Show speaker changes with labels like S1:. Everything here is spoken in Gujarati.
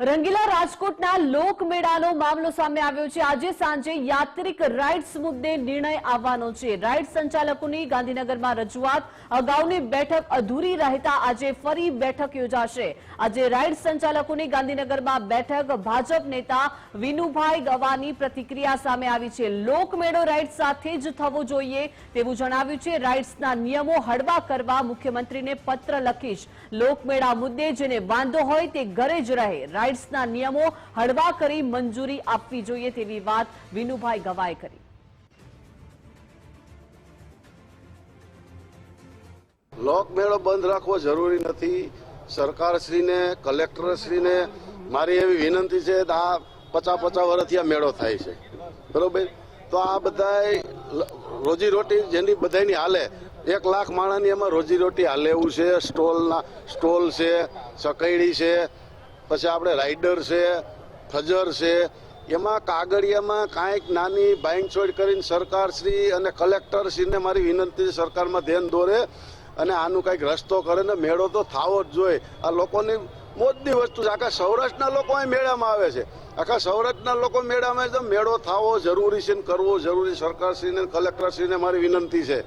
S1: રંગીલા રાજકોટના લોકમેળાનો મામલો સામે આવ્યો છે. આજે સાંજે યાત્રિક રાઇડ્સ મુદ્દે નિર્ણય આવવાનો છે. રાઇડ સંચાલકોની ગાંધીનગરમાં રજૂઆત. અગાઉની બેઠક અધૂરી રહેતા આજે ફરી બેઠક યોજાશે. આજે રાઇડ સંચાલકોની ગાંધીનગરમાં બેઠક. ભાજપ નેતા વિનુભાઈ ગવાની પ્રતિક્રિયા સામે આવી છે. લોકમેળો રાઇડ સાથે જ થવો જોઈએ તેવું જણાવ્યું છે. રાઇડ્સના નિયમો હળવા કરવા મુખ્યમંત્રીને પત્ર લખીશ. લોકમેળા મુદ્દે જેને વાંધો હોય તે ઘરે જ રહે. રાઇડ્સના નિયમો હળવા કરી મંજૂરી આપવી જોઈએ તેવી વાત વિનુભાઈ ગવાએ કરી.
S2: લોકમેળો બંધ રાખવો જરૂરી નથી. સરકારશ્રીને, કલેક્ટરશ્રીને મારી એવી વિનંતી છે કે આ પચાસ પચાસ વર્ષથી આ મેળો થાય છે. બરોબર? તો આ બધાય લ- રોજીરોટી જેની બધાની હાલે. એક લાખ માણસની એમાં રોજીરોટી હાલે એવું છે, સ્ટોલના, સ્ટોલ છે સકૈડી છે પછી આપણે રાઈડર છે, ફજર છે, એમાં કાગળિયામાં કાંઈક નાની બાઇન્ડછોડ કરીને સરકારશ્રી અને કલેક્ટરશ્રીને મારી વિનંતી સરકારમાં ધ્યાન દોરે અને આનું કંઈક રસ્તો કરે ને મેળો તો થાવો જ જોઈએ. આ લોકોની મોજની વસ્તુ છે. આખા સૌરાષ્ટ્રના લોકો અહીં મેળામાં આવે છે. આખા સૌરાષ્ટ્રના લોકો મેળામાં મેળો થાવો જરૂરી છે ને કરવો જરૂરી સરકારશ્રીને કલેક્ટરશ્રીને મારી વિનંતી છે.